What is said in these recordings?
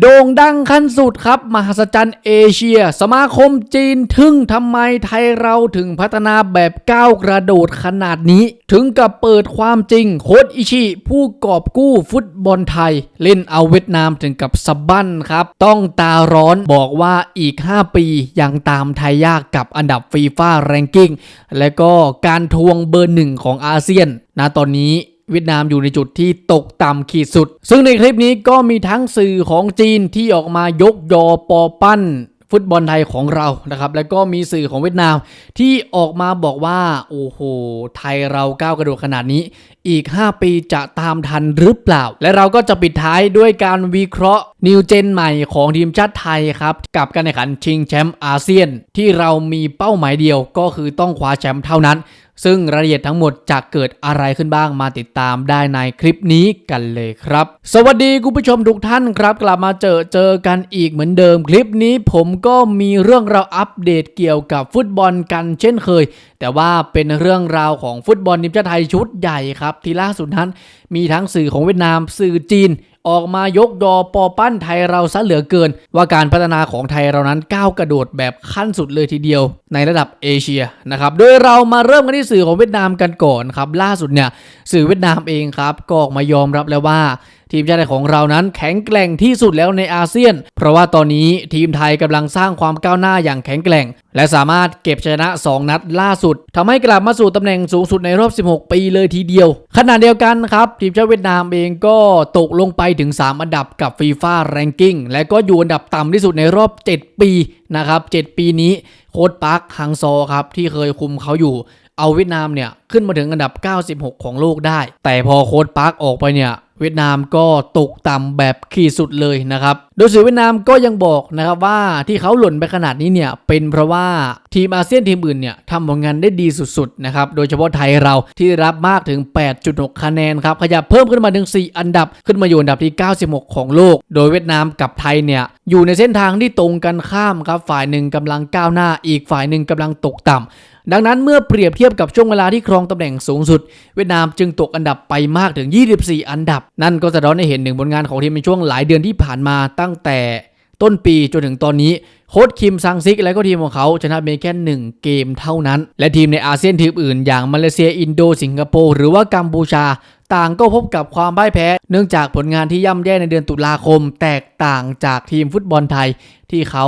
โด่งดังขั้นสุดครับ มหัศจรรย์เอเชีย สมาคมจีนทึ่งทำไมไทยเราถึงพัฒนาแบบก้าวกระโดดขนาดนี้ ถึงกับเปิดความจริง โค้ชอิชิ ผู้กอบกู้ฟุตบอลไทย เล่นเอาเวียดนามถึงกับสะบั้นครับ ต้องตาร้อนบอกว่าอีก 5 ปียังตามไทยยากกับอันดับฟีฟ่าแรงกิ้งและก็การทวงเบอร์หนึ่งของอาเซียนณตอนนี้ เวียดนามอยู่ในจุดที่ตกต่ำขีดสุด ซึ่งในคลิปนี้ก็มีทั้งสื่อของจีนที่ออกมายกยอปอปั้นฟุตบอลไทยของเรานะครับ แล้วก็มีสื่อของเวียดนามที่ออกมาบอกว่า โอ้โห ไทยเราก้าวกระโดดขนาดนี้ อีก 5 ปีจะตามทันหรือเปล่า และเราก็จะปิดท้ายด้วยการวิเคราะห์นิวเจนใหม่ของทีมชาติไทยครับ กับการแข่งขันชิงแชมป์อาเซียน ที่เรามีเป้าหมายเดียวก็คือต้องคว้าแชมป์เท่านั้น ซึ่งรายละเอียดทั้งหมดจะเกิดอะไรขึ้นบ้างมาติดตามได้ในคลิปนี้กันเลยครับ สวัสดีคุณผู้ชมทุกท่านครับ กลับมาเจอเจอกันอีกเหมือนเดิมคลิปนี้ผมก็มีเรื่องราวอัปเดตเกี่ยวกับฟุตบอลกันเช่นเคย แต่ว่าเป็นเรื่องราวของฟุตบอลทีมชาติไทยชุดใหญ่ครับ ที่ล่าสุดนั้นมีทั้งสื่อของเวียดนามสื่อจีน ออกมายกดอปอปั้นไทยเราซะเหลือเกิน ว่าการพัฒนาของไทยเรานั้นก้าวกระโดดแบบขั้นสุดเลยทีเดียว ในระดับเอเชียนะครับโดยเรามาเริ่มกันที่สื่อของเวียดนามกันก่อนครับล่าสุดเนี่ยสื่อเวียดนามเองครับก็ออกมายอมรับแล้วว่า ทีมชาติไทยของเรานั้นแข็งแกร่งที่สุดแล้วในอาเซียน เพราะว่าตอนนี้ทีมไทยกำลังสร้างความก้าวหน้าอย่างแข็งแกร่ง และสามารถเก็บชนะ 2 นัดล่าสุดทำให้กลับมาสู่ตำแหน่งสูงสุดในรอบ 16 ปีเลยทีเดียว ขณะเดียวกันครับ ทีมชาติเวียดนามเองก็ตกลงไปถึง 3 อันดับกับฟีฟ่าแรงกิ้งและก็อยู่อันดับต่ำที่สุดในรอบ 7 ปีนะครับ 7 ปีนี้โค้ชปาร์คฮังซอครับที่เคยคุมเขาอยู่ เอาเวียดนามเนี่ยขึ้นมาถึงอันดับ 96 ของโลกได้ แต่พอโค้ชปาร์คออกไปเนี่ยเวียดนามก็ตกต่ำแบบขีดสุดเลยนะครับ โดยสื่อเวียดนามก็ยังบอกนะครับว่าที่เขาหล่นไปขนาดนี้เนี่ยเป็นเพราะว่าทีมอาเซียนทีมอื่นเนี่ยทำผลงานได้ดีสุดๆนะครับ โดยเฉพาะไทยเราที่ได้รับมากถึง 8.6 คะแนนครับ ขยับเพิ่มขึ้นมาถึง 4 อันดับขึ้นมาอยู่อันดับที่ 96 ของโลก โดยเวียดนามกับไทยเนี่ยอยู่ในเส้นทางที่ตรงกันข้ามครับ ฝ่ายหนึ่งกำลังก้าวหน้า อีกฝ่ายหนึ่งกำลังตกต่ำ ดังนั้นเมื่อเปรียบเทียบกับช่วงเวลาที่ครองตำแหน่งสูงสุด เวียดนามจึงตกอันดับไปมากถึง 24 อันดับ นั่นก็สะท้อนให้เห็นถึงผลงานของทีมในช่วงหลายเดือนที่ผ่านมาตั้งแต่ต้นปีจนถึงตอนนี้โค้ชคิมซังซิก และก็ทีมของเขาชนะเพียงแค่ 1 เกมเท่านั้น และทีมในอาเซียนทีมอื่น อย่างมาเลเซียอินโดสิงคโปร์หรือว่ากัมพูชา ต่างก็พบกับความพ่ายแพ้ เนื่องจากผลงานที่ย่ำแย่ในเดือนตุลาคม แตกต่างจากทีมฟุตบอลไทยที่เขา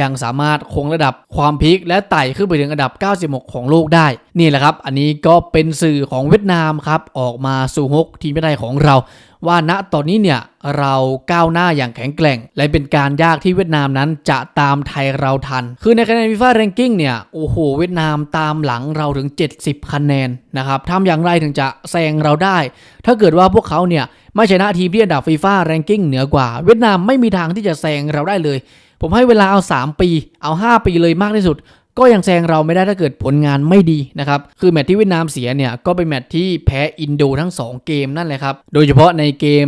ยังสามารถคงระดับความพีคและไต่ขึ้นไปถึงอันดับ 96 ของโลกได้ นี่แหละครับ อันนี้ก็เป็นสื่อของเวียดนามครับ ออกมาสู่ฮกทีมชาติไทยของเรา ว่าณตอนนี้เนี่ยเราก้าวหน้าอย่างแข็งแกร่ง และเป็นการยากที่เวียดนามนั้นจะตามไทยเราทัน คือในคะแนนฟีฟ่าแรงกิ้งเนี่ย โอ้โห เวียดนามตามหลังเราถึง 70 คะแนนนะครับทำอย่างไรถึงจะแซงเราได้ ถ้าเกิดว่าพวกเขาเนี่ยไม่ชนะทีมที่อันดับฟีฟ่าแรงกิ้งเหนือกว่า เวียดนามไม่มีทางที่จะแซงเราได้เลย ผมให้เวลาเอา 3 ปี เอา 5 ปีเลยมากที่สุด ก็ยังแซงเราไม่ได้ถ้าเกิดผลงานไม่ดีนะครับ คือแมตช์ที่เวียดนามเสียเนี่ย ก็เป็นแมตช์ที่แพ้อินโดทั้ง 2 เกมนั่นแหละครับ โดยเฉพาะในเกม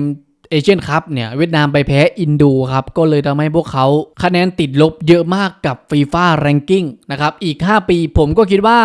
เอเชียนคัพเนี่ยเวียดนามไปแพ้อินโดครับ ก็เลยทำให้พวกเขาคะแนนติดลบเยอะมากกับฟีฟ่าแรงกิ้งนะครับ อีก 5 ปีผมก็คิดว่า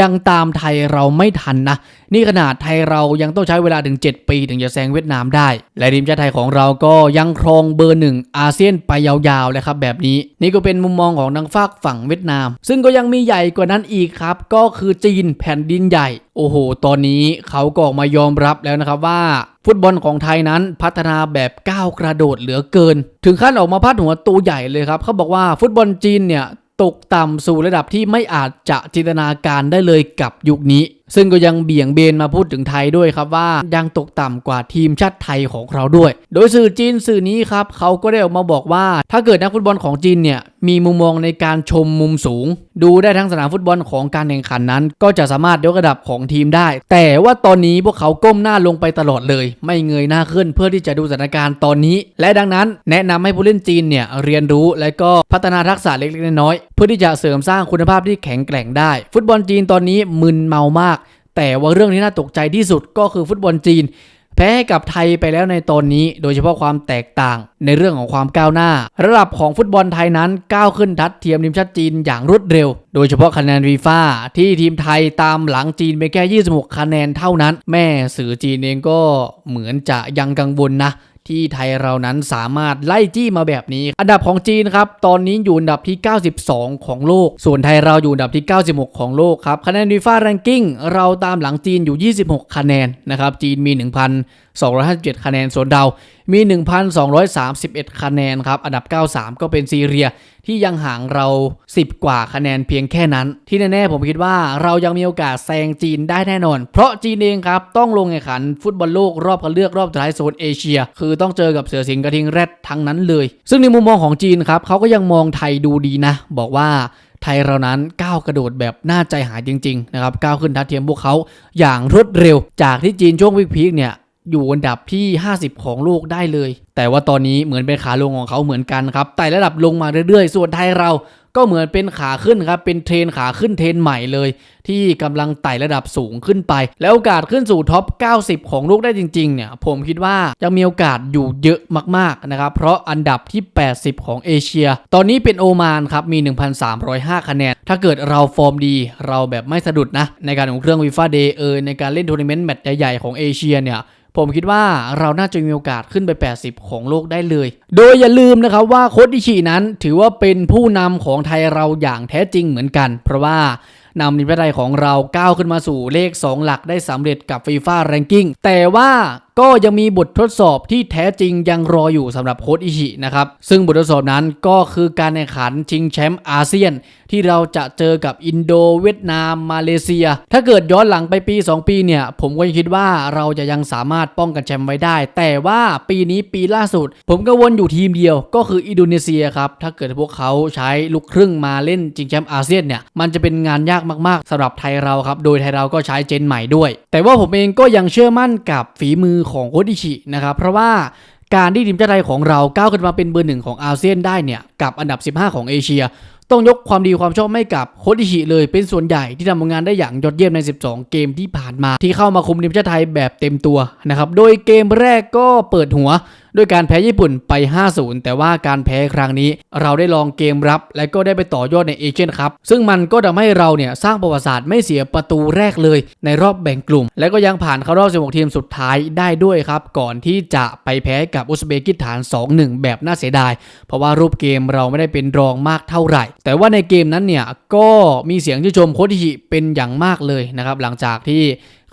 ยังตามไทยเราไม่ทันนะ นี่ขนาดไทยเรายังต้องใช้เวลาถึง 7 ปีถึงจะแซงเวียดนามได้ และทีมชาติไทยของเราก็ยังครองเบอร์หนึ่งอาเซียนไปยาวๆเลยครับแบบนี้ นี่ก็เป็นมุมมองของทางฝากฝั่งเวียดนาม ซึ่งก็ยังมีใหญ่กว่านั้นอีกครับ ก็คือจีนแผ่นดินใหญ่ โอ้โห ตอนนี้เขาก็ออกมายอมรับแล้วนะครับว่าฟุตบอลของไทยนั้นพัฒนาแบบก้าวกระโดดเหลือเกิน ถึงขั้นออกมาพาดหัวตัวใหญ่เลยครับเขาบอกว่าฟุตบอลจีนเนี่ย ตกต่ำสู่ระดับที่ไม่อาจจะจินตนาการได้เลยกับยุคนี้ซึ่งก็ยังเบี่ยงเบนมาพูดถึงไทยด้วยครับว่ายังตกต่ำกว่าทีมชาติไทยของเราด้วย โดยสื่อจีนสื่อนี้ครับเขาก็ได้ออกมาบอกว่า ถ้าเกิดนักฟุตบอลของจีนเนี่ยมีมุมมองในการชมมุมสูง ดูได้ทั้งสนามฟุตบอลของการแข่งขันนั้น ก็จะสามารถยกระดับของทีมได้ แต่ว่าตอนนี้พวกเขาก้มหน้าลงไปตลอดเลย ไม่เงยหน้าขึ้นเพื่อที่จะดูสถานการณ์ตอนนี้ และดังนั้นแนะนำให้ผู้เล่นจีนเนี่ยเรียนรู้และก็พัฒนาทักษะเล็กๆน้อยๆเพื่อที่จะเสริมสร้างคุณภาพที่แข็งแกร่งได้ ฟุตบอลจีนตอนนี้มึนเมามาก แต่ว่าเรื่องที่น่าตกใจที่สุดก็คือฟุตบอลจีน แพ้ให้กับไทยไปแล้วในตอนนี้ โดยเฉพาะความแตกต่างในเรื่องของความก้าวหน้า ระดับของฟุตบอลไทยนั้นก้าวขึ้นทัดเทียมทีมชาติจีนอย่างรวดเร็ว โดยเฉพาะคะแนนวีฟ่าที่ทีมไทยตามหลังจีนไปแค่ 26 คะแนนเท่านั้น แม่สื่อจีนเองก็เหมือนจะยังกังวลนะ ที่ไทยเรานั้นสามารถไล่จี้มาแบบนี้ อันดับของจีนครับ ตอนนี้อยู่อันดับที่ 92 ของโลก ส่วนไทยเราอยู่อันดับที่ 96 ของโลกครับ คะแนนวีฟ่าแรงกิ้งเราตามหลังจีนอยู่ 26 คะแนนนะครับ จีนมี 1,257 คะแนน ส่วนเรา มี 1,231 คะแนนครับ อันดับ 93 ก็เป็นซีเรียที่ยังห่างเรา 10 กว่าคะแนนเพียงแค่นั้น ที่แน่ๆผมคิดว่าเรายังมีโอกาสแซงจีนได้แน่นอน เพราะจีนเองครับ ต้องลงแข่งขันฟุตบอลโลกรอบคัดเลือกรอบท้ายโซนเอเชีย คือต้องเจอกับเสือสิงห์กระทิงแรดทั้งนั้นเลย ซึ่งในมุมมองของจีนครับเขาก็ยังมองไทยดูดีนะ บอกว่าไทยเรานั้นก้าวกระโดดแบบน่าใจหายจริงๆนะครับก้าวขึ้นทัดเทียมพวกเขาอย่างรวดเร็ว จากที่จีนช่วงพีคเนี่ย อยู่อันดับที่ 50 ของโลกได้เลย แต่ว่าตอนนี้เหมือนเป็นขาลงของเขาเหมือนกันครับไต่ระดับลงมาเรื่อยๆ ส่วนไทยเราก็เหมือนเป็นขาขึ้นครับ เป็นเทรนขาขึ้นเทรนใหม่เลย ที่กำลังไต่ระดับสูงขึ้นไป แล้วโอกาสขึ้นสู่ท็อป 90 ของโลกได้จริงๆ เนี่ย ผมคิดว่ายังมีโอกาสอยู่เยอะมากๆ นะครับ เพราะอันดับที่ 80 ของเอเชีย ตอนนี้เป็นโอมานครับ มี 1,305 คะแนน ถ้าเกิดเราฟอร์มดี เราแบบไม่สะดุดนะ ในการของเครื่องวีฟ่าเดย์เออในการเล่นทัวร์นาเมนต์แมตช์ใหญ่ๆ ของเอเชียเนี่ย ผมคิดว่าเราน่าจะมีโอกาสขึ้นไป 80 ของโลกได้เลย โดยอย่าลืมนะครับว่าโคชิชินั้นถือว่าเป็นผู้นำของไทยเราอย่างแท้จริงเหมือนกัน เพราะว่านำนิพไทยของเราก้าวขึ้นมาสู่เลข 2 หลักได้สำเร็จกับฟีฟ่าแรงกิ้งแต่ว่า ก็ยังมีบททดสอบที่แท้จริงยังรออยู่สำหรับโค้ชอิชินะครับ ซึ่งบททดสอบนั้นก็คือการแข่งขันชิงแชมป์อาเซียน ที่เราจะเจอกับอินโดเวียดนาม มาเลเซีย ถ้าเกิดย้อนหลังไปปี 2 ปีเนี่ย ผมก็ยังคิดว่าเราจะยังสามารถป้องกันแชมป์ไว้ได้ แต่ว่าปีนี้ปีล่าสุด ผมก็วนอยู่ทีมเดียวก็คืออินโดนีเซียครับถ้าเกิดพวกเขาใช้ลูกครึ่งมาเล่นชิงแชมป์อาเซียนเนี่ยมันจะเป็นงานยากมากๆสำหรับไทยเราครับโดยไทยเราก็ใช้เจนใหม่ด้วย แต่ว่าผมเองก็ยังเชื่อมั่นกับฝีมือของโคดิชินะครับ เพราะว่าการที่ทีมชาติไทยของเราก้าวขึ้นมาเป็นเบอร์หนึ่งของอาเซียนได้เนี่ย กับอันดับ 15 ของเอเชีย ต้องยกความดีความชอบให้กับโคดิชิเลยเป็นส่วนใหญ่ที่ทำผลงานได้อย่างยอดเยี่ยมใน 12 เกมที่ผ่านมา ที่เข้ามาคุมทีมชาติไทยแบบเต็มตัวนะครับโดยเกมแรกก็เปิดหัว ด้วยการแพ้ญี่ปุ่นไป 5-0 แต่ว่าการแพ้ครั้งนี้ เราได้ลองเกมรับ และก็ได้ไปต่อยอดในเอเชียนคัพซึ่งมันก็ทำให้เราเนี่ยสร้างประวัติศาสตร์ไม่เสียประตูแรกเลย ในรอบแบ่งกลุ่ม และก็ยังผ่านเข้ารอบ 16 ทีมสุดท้ายได้ด้วยครับ ก่อนที่จะไปแพ้กับอุซเบกิสถาน 2-1 แบบน่าเสียดาย เพราะว่ารูปเกมเราไม่ได้เป็นรองมากเท่าไหร่ แต่ว่าในเกมนั้นเนี่ยก็มีเสียงชื่ชมโค้ชอิชิเป็นอย่างมากเลยนะครับหลังจากที่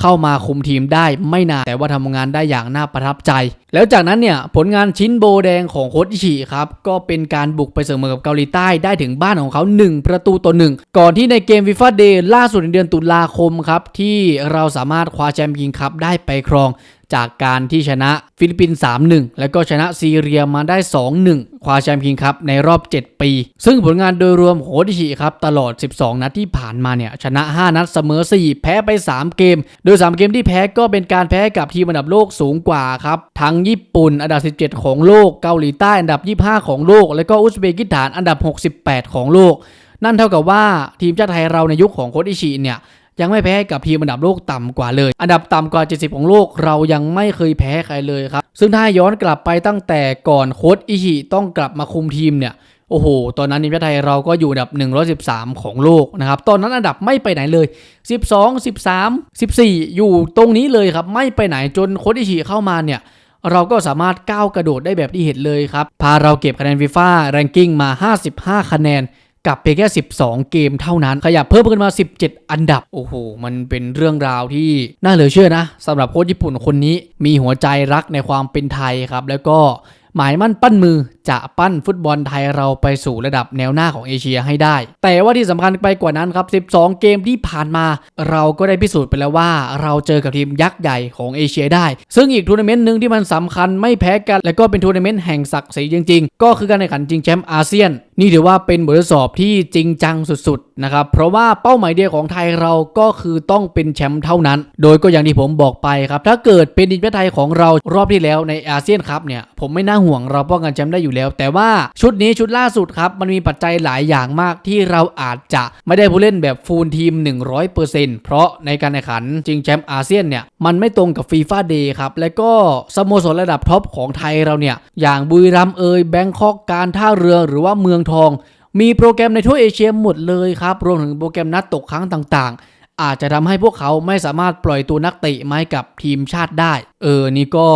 เข้ามาคุมทีมได้ไม่นานแต่ว่าทำงานได้อย่างน่าประทับใจ แล้วจากนั้นเนี่ยผลงานชิ้นโบแดงของโคชอิชิครับก็เป็นการบุกไปเสมอกับเกาหลีใต้ได้ถึงบ้านของเขา 1 ประตูต่อหนึ่งก่อนที่ในเกมฟีฟ่าเดย์ล่าสุดในเดือนตุลาคมครับที่เราสามารถคว้าแชมป์ยิงคัพได้ไปครอง จากการที่ชนะฟิลิปปินส์3-1 แล้วก็ชนะซีเรียมาได้ 2-1 คว้าแชมป์คิงส์คัพในรอบ 7 ปี ซึ่งผลงานโดยรวมโหดิชิครับ ตลอด 12 นัดที่ผ่านมาเนี่ย ชนะ 5 นัดเสมอ 4 แพ้ไป 3 เกม โดย 3 เกมที่แพ้ก็เป็นการแพ้กับทีมอันดับโลกสูงกว่าครับ ทั้งญี่ปุ่นอันดับ 17 ของโลก เกาหลีใต้อันดับ 25 ของโลก แล้วก็อุซเบกิสถานอันดับ 68 ของโลก นั่นเท่ากับว่าทีมชาติไทยเราในยุคของโค้ชอิชิเนี่ย ยังไม่แพ้กับทีมอันดับโลกต่ำกว่าเลย อันดับต่ำกว่า 70 ของโลกเรายังไม่เคยแพ้ใครเลยครับ ซึ่งถ้าย้อนกลับไปตั้งแต่ก่อนโค้ชอิชิต้องกลับมาคุมทีมเนี่ยโอ้โห ตอนนั้นทีมชาติไทยเราก็อยู่อันดับ 113 ของโลกนะครับ ตอนนั้นอันดับไม่ไปไหนเลย 12 13 14 อยู่ตรงนี้เลยครับ ไม่ไปไหนจนโค้ชอิชิเข้ามาเนี่ย เราก็สามารถก้าวกระโดดได้แบบที่เห็นเลยครับ พาเราเก็บคะแนนฟีฟ่าแรงกิ้งมา 55 คะแนน กับเพียงแค่ 12 เกมเท่านั้น ขยับเพิ่มขึ้นมา 17 อันดับ โอ้โห มันเป็นเรื่องราวที่น่าเหลือเชื่อนะสำหรับโค้ชญี่ปุ่นคนนี้มีหัวใจรักในความเป็นไทยครับ แล้วก็ หมายมั่นปั้นมือจะปั้นฟุตบอลไทยเราไปสู่ระดับแนวหน้าของเอเชียให้ได้ แต่ว่าที่สำคัญไปกว่านั้นครับ 12 เกมที่ผ่านมา เราก็ได้พิสูจน์ไปแล้วว่า เราเจอกับทีมยักษ์ใหญ่ของเอเชียได้ ซึ่งอีกทัวร์นาเมนต์หนึ่งที่มันสำคัญไม่แพ้กัน และก็เป็นทัวร์นาเมนต์แห่งศักดิ์ศรีจริง ๆ ก็คือการแข่งขันชิงแชมป์อาเซียน นี่ถือว่าเป็นบททดสอบที่จริงจังสุดๆนะครับเพราะว่าเป้าหมายเดียวของไทยเราก็คือต้องเป็นแชมป์เท่านั้น โดยก็อย่างที่ผมบอกไปครับ ถ้าเกิดเป็นทีมชาติไทยของเรารอบที่แล้วในอาเซียนคัพเนี่ยผมไม่น่าห่วงเราป้องกันแชมป์ได้อยู่แล้ว แต่ว่าชุดนี้ชุดล่าสุดครับมันมีปัจจัยหลายอย่างมากที่เราอาจจะไม่ได้ผู้เล่นแบบฟูลทีม 100%เพราะในการแข่งขันชิงแชมป์อาเซียนเนี่ยมันไม่ตรงกับฟีฟ่าเดย์ครับและก็สโมสรระดับท็อปของไทยเราเนี่ยอย่างบุรีรัมย์เอยแบงคอกการท่าเรือหรือว่าเมืองทอง มีโปรแกรมในทั่วเอเชียหมดเลยครับ รวมถึงโปรแกรมนัดตกครั้งต่างๆ อาจจะทำให้พวกเขาไม่สามารถปล่อยตัวนักเตะมาให้กับทีมชาติได้ เออ นี่ก็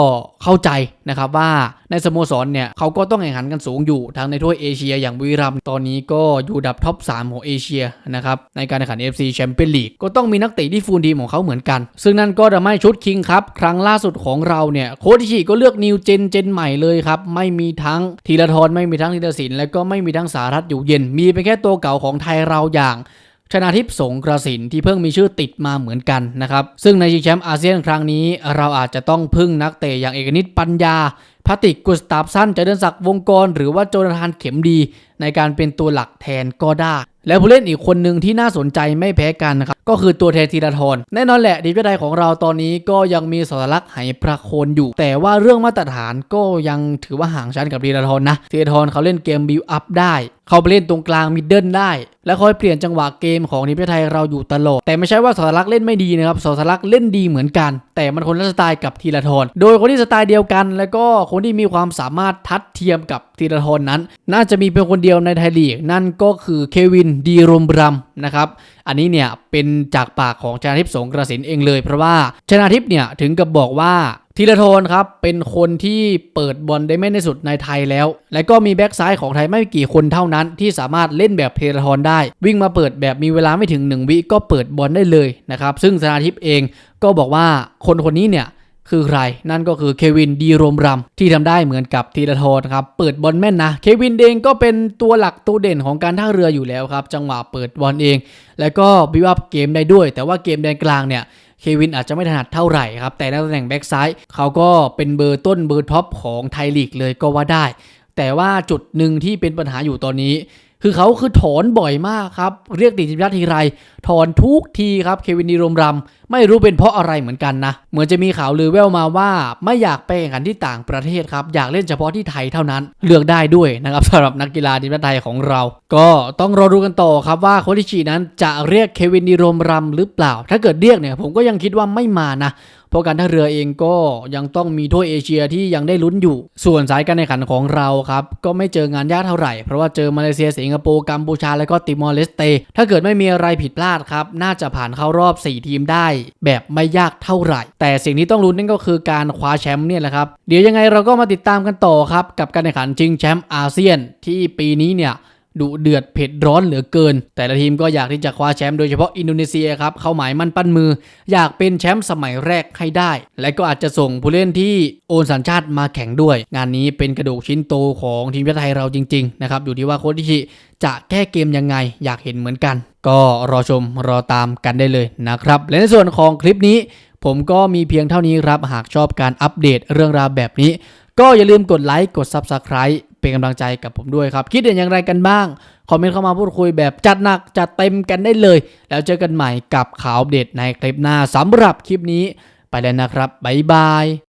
เข้าใจนะครับว่าในสโมสรเนี่ยเขาก็ต้องแข่งขันกันสูงอยู่ทั้งในถ้วยเอเชียอย่างบุรีรัมย์ตอนนี้ก็อยู่ดับท็อป 3 ของเอเชียนะครับในการแข่งขัน FC แชมเปี้ยนลีกก็ต้องมีนักเตะที่ฟูลทีมของเขาเหมือนกัน ซึ่งนั่นก็ทำให้ชุดคิงครับ ครั้งล่าสุดของเราเนี่ยโค้ชชิก็เลือกนิวเจนเจนใหม่เลยครับไม่มีทั้งธีรทรไม่มีทั้งธีรศิลป์และก็ไม่มีทั้งสารัตอยู่เย็น มีเป็นแค่ตัวเก่าของไทยเราอย่าง ชนาทิพย์สงกระสินที่เพิ่งมีชื่อติดมาเหมือนกันนะครับ ซึ่งในชิงแชมป์อาเซียนครั้งนี้ เราอาจจะต้องพึ่งนักเตะอย่างเอกนิตปัญญาพัติกกุสตาฟสันเจริญศักดิ์วงกร หรือว่าโจนาธานเข็มดี ในการเป็นตัวหลักแทนก็ได้ และผู้เล่นอีกคนหนึ่งที่น่าสนใจไม่แพ้กันนะครับ ก็คือตัวแทนธีรทรแน่นอนแหละดีวิทยของเราตอนนี้ก็ยังมีสรลักษณ์ไหประโคนอยู่ แต่ว่าเรื่องมาตรฐานก็ยังถือว่าห่างชั้นกับธีรทรนะธีรทรเขาเล่นเกมบิวอัพได้เขาไปเล่นตรงกลางมิดเดิลได้ และคอยเปลี่ยนจังหวะเกมของทีมชาติไทยเราอยู่ตลอด แต่ไม่ใช่ว่าสรลักษณ์เล่นไม่ดีนะครับสรลักษณ์เล่นดีเหมือนกัน แต่มันคนละสไตล์กับธีรทรโดยคนที่สไตล์เดียวกัน แล้วก็คนที่มีความสามารถทัดเทียมกับธีรทรนั้น น่าจะมีเพียงคนเดียวในไทยลีกนั่นก็คือเควินดีรมรัมนะครับ อันนี้เนี่ยเป็นจากปากของชนาทิพย์สงกระสินเองเลย เพราะว่าชนาทิพย์เนี่ยถึงกับบอกว่าธีรทรครับเป็นคนที่เปิดบอลได้ไม่ในสุดในไทยแล้ว และก็มีแบ็กซ้ายของไทยไม่กี่คนเท่านั้น ที่สามารถเล่นแบบธีรทรได้ วิ่งมาเปิดแบบมีเวลาไม่ถึง 1 วิก็เปิดบอลได้เลยนะครับซึ่งชนาทิพย์เองก็บอกว่าคนคนนี้เนี่ย คือใคร นั่นก็คือเควินดีรมรัมที่ทำได้เหมือนกับธีรทรครับ เปิดบอลแม่นนะ เควินเองก็เป็นตัวหลักตัวเด่นของการท่าเรืออยู่แล้วครับ จังหวะเปิดบอลเอง แล้วก็บิวอัพเกมได้ด้วย แต่ว่าเกมแดนกลางเนี่ยเควินอาจจะไม่ถนัดเท่าไหร่ครับ แต่ในตำแหน่งแบ็กซ้ายเขาก็เป็นเบอร์ต้นเบอร์ท็อปของไทยลีกเลยก็ว่าได้ แต่ว่าจุดหนึ่งที่เป็นปัญหาอยู่ตอนนี้ คือเขาคือถอนบ่อยมากครับ เรียกติดทีมชาติทีไร ถอนทุกทีครับ เควินดีรมรัมไม่รู้เป็นเพราะอะไรเหมือนกันนะ เหมือนจะมีข่าวลือแว่วมาว่าไม่อยากไปแข่งขันที่ต่างประเทศครับ อยากเล่นเฉพาะที่ไทยเท่านั้น เลือกได้ด้วยนะครับสำหรับนักกีฬาทีมชาติไทยของเรา ก็ต้องรอดูกันต่อครับว่าโคชอิชินั้นจะเรียกเควินดีโรมรัมหรือเปล่า ถ้าเกิดเรียกเนี่ยผมก็ยังคิดว่าไม่มานะเพราะการท่าเรือเองก็ยังต้องมีถ้วยเอเชียที่ยังได้ลุ้นอยู่ ส่วนสายการแข่งขันของเราครับ ก็ไม่เจองานยากเท่าไหร่ เพราะว่าเจอมาเลเซียสิงคโปร์กัมพูชา และก็ติมอร์เลสเต ถ้าเกิดไม่มีอะไรผิดพลาดครับ น่าจะผ่านเข้ารอบ 4 ทีมได้แบบไม่ยากเท่าไหร่ แต่สิ่งที่ต้องลุ้นนั่นก็คือการคว้าแชมป์เนี่ยแหละครับ เดี๋ยวยังไงเราก็มาติดตามกันต่อครับ กับการแข่งขันชิงแชมป์อาเซียนที่ปีนี้เนี่ยดุเดือดเผ็ดร้อนเหลือเกิน แต่ละทีมก็อยากที่จะคว้าแชมป์โดยเฉพาะอินโดนีเซียครับเข้าหมายมั่นปั้นมือ อยากเป็นแชมป์สมัยแรกให้ได้ และก็อาจจะส่งผู้เล่นที่โอนสัญชาติมาแข่งด้วย งานนี้เป็นกระดูกชิ้นโตของทีมชาติไทยเราจริงๆนะครับอยู่ที่ว่าโค้ชอิชิจะแก้เกมยังไงอยากเห็นเหมือนกัน ก็รอชมรอตามกันได้เลยนะครับ และในส่วนของคลิปนี้ ผมก็มีเพียงเท่านี้ครับ หากชอบการอัปเดตเรื่องราวแบบนี้ ก็อย่าลืมกดไลค์กด Subscribe เป็นกำลังใจกับผมด้วยครับ คิดเห็นอย่างไรกันบ้าง คอมเมนต์เข้ามาพูดคุยแบบจัดหนักจัดเต็มกันได้เลย แล้วเจอกันใหม่กับข่าวอัปเดตในคลิปหน้าสำหรับคลิปนี้ ไปแล้วนะครับบ๊ายบาย